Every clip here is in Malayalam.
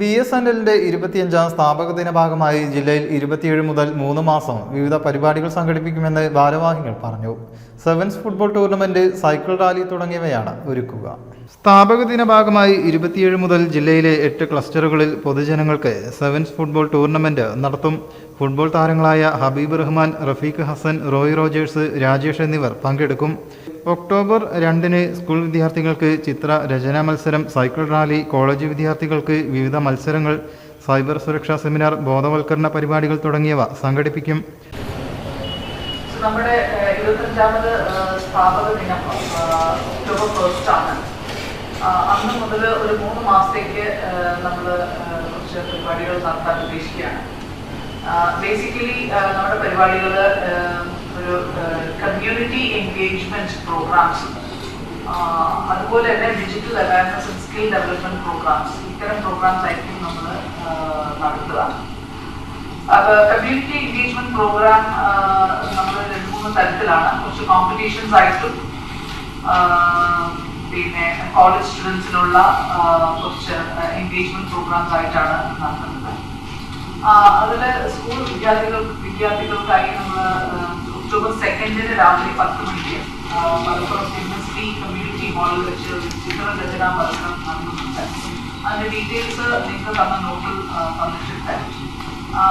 ബി എസ് എൻ എല്ലിന്റെ ഇരുപത്തിയഞ്ചാം സ്ഥാപക ദിന ഭാഗമായി ജില്ലയിൽ ഇരുപത്തിയേഴ് മുതൽ മൂന്ന് മാസം വിവിധ പരിപാടികൾ സംഘടിപ്പിക്കുമെന്ന് ഭാരവാഹികൾ പറഞ്ഞു. Sevens football tournament cycle rally തുടങ്ങിയവയാണ് ഒരുക്കുക. സ്ഥാപക ദിന ഭാഗമായി ഇരുപത്തിയേഴ് മുതൽ ജില്ലയിലെ എട്ട് ക്ലസ്റ്ററുകളിൽ പൊതുജനങ്ങൾക്ക് സെവൻസ് ഫുട്ബോൾ ടൂർണമെന്റ് നടത്തും. ഫുട്ബോൾ താരങ്ങളായ ഹബീബ് റഹ്മാൻ റഫീഖ് ഹസൻ റോയ് റോജേഴ്സ് രാജേഷ് എന്നിവർ പങ്കെടുക്കും. ഒക്ടോബർ രണ്ടിന് സ്കൂൾ വിദ്യാർത്ഥികൾക്ക് ചിത്ര രചനാ മത്സരം സൈക്കിൾ റാലി കോളേജ് വിദ്യാർത്ഥികൾക്ക് വിവിധ മത്സരങ്ങൾ സൈബർ സുരക്ഷാ സെമിനാർ ബോധവൽക്കരണ പരിപാടികൾ തുടങ്ങിയവ സംഘടിപ്പിക്കും. നമ്മുടെ ഇരുപത്തഞ്ചാമത് സ്ഥാപക ദിനം ഒക്ടോബർ ഫസ്റ്റ് ആണ്. അന്ന് മുതൽ ഒരു മൂന്ന് മാസത്തേക്ക് നമ്മൾ കുറച്ച് പരിപാടികൾ നടത്താൻ ഉദ്ദേശിക്കുകയാണ്. ബേസിക്കലി നമ്മുടെ പരിപാടികൾ ഒരു കമ്മ്യൂണിറ്റി എൻഗേജ്മെന്റ് പ്രോഗ്രാംസ് അതുപോലെ തന്നെ digital awareness and skill development programs ഇത്തരം പ്രോഗ്രാംസ് ആയിരിക്കും നമ്മൾ നടത്തുക. അപ്പൊ കമ്മ്യൂണിറ്റി എൻഗേജ്മെന്റ് പ്രോഗ്രാം നമ്മൾ രണ്ട് മൂന്ന് തരത്തിലാണ്. കുറച്ച് കോമ്പറ്റീഷൻസ് ആയിട്ടും പിന്നെ കോളേജ് സ്റ്റുഡൻസിനുള്ള കുറച്ച് എൻഗേജ്മെന്റ് പ്രോഗ്രാംസ് ആയിട്ടാണ് നടത്തുന്നത്. അതിൽ സ്കൂൾ വിദ്യാർത്ഥികൾ വിദ്യാർത്ഥികൾക്കായി നമ്മൾ ഒക്ടോബർ സെക്കൻഡിന് രാവിലെ പത്ത് മണിക്ക് മലപ്പുറം യൂണിവേഴ്സിറ്റി കമ്മ്യൂണിറ്റി ഹാളിൽ വെച്ച് ചിത്രരചനാ മത്സരം നടത്തുന്നുണ്ട് അതിന്റെ ഡീറ്റെയിൽസ് നിങ്ങൾക്ക് തന്ന നോട്ടിൽ തന്നിട്ടുണ്ട്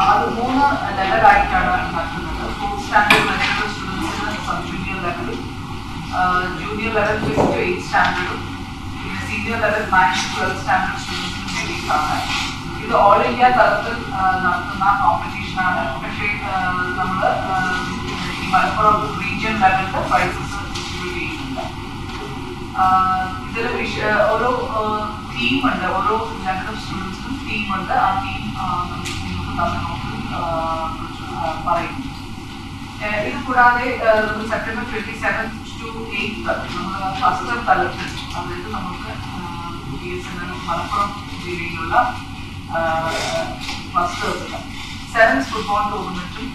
അത് മൂന്ന് ലെവലായിട്ടാണ് നടത്തുന്നത് ഫോർത്ത് സ്റ്റാൻഡേർഡ് വരെയുള്ള സ്റ്റുഡൻസിന് സബ് ജൂനിയർ ലെവലും junior level fifth to eight സ്റ്റാൻഡേർഡും പിന്നെ senior level nine twelfth standard സ്റ്റുഡൻസിനും വേണ്ടിയിട്ടാണ്. ഇത് ഓൾ ഇന്ത്യ തലത്തിൽ നടത്തുന്ന കോമ്പറ്റീഷനാണ് പക്ഷേ നമ്മൾ മലപ്പുറം റീജിയൻ ലെവലിൽ പ്രൈസസ് ഡിസ്ട്രിബ്യൂട്ട് ചെയ്യുന്നുണ്ട് ഇതിൽ വിഷ ഓരോ തീം ഉണ്ട്. ഓരോ ഓഫ് സ്റ്റുഡൻസിനും തീം ഉണ്ട്. ആ തീം നിങ്ങൾക്ക് തന്ന നോക്കിൽ പറയും. ഇത് കൂടാതെ September twenty seven to eighth നമ്മൾ ഫസ്റ്റ് തലത്തിൽ അതായത് നമുക്ക് B S N L Malappuram ജില്ലയിലുള്ള ക്ലസ്റ്റേഴ്സിൽ sevens football ടൂർണമെന്റും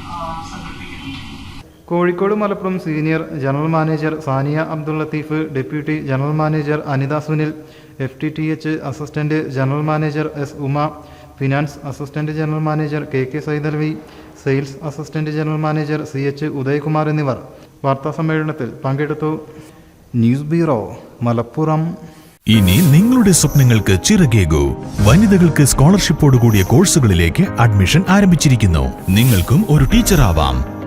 Kozhikode Malappuram senior general manager Saniya Abdul Latheef deputy general manager Anitha Sunil F T T H assistant general manager S Uma finance assistant general manager K K Saithalavi sales assistant general manager C H Udayakumar എന്നിവർ വാർത്താ സമ്മേളനത്തിൽ പങ്കെടുത്തു. News bureau Malappuram. ഇനി നിങ്ങളുടെ സ്വപ്നങ്ങൾക്ക് ചിറകേകൂ. വനിതകൾക്ക് സ്കോളർഷിപ്പോട് കൂടിയ കോഴ്സുകളിലേക്ക് അഡ്മിഷൻ ആരംഭിച്ചിരിക്കുന്നു. നിങ്ങൾക്കും ഒരു ടീച്ചറാവാം.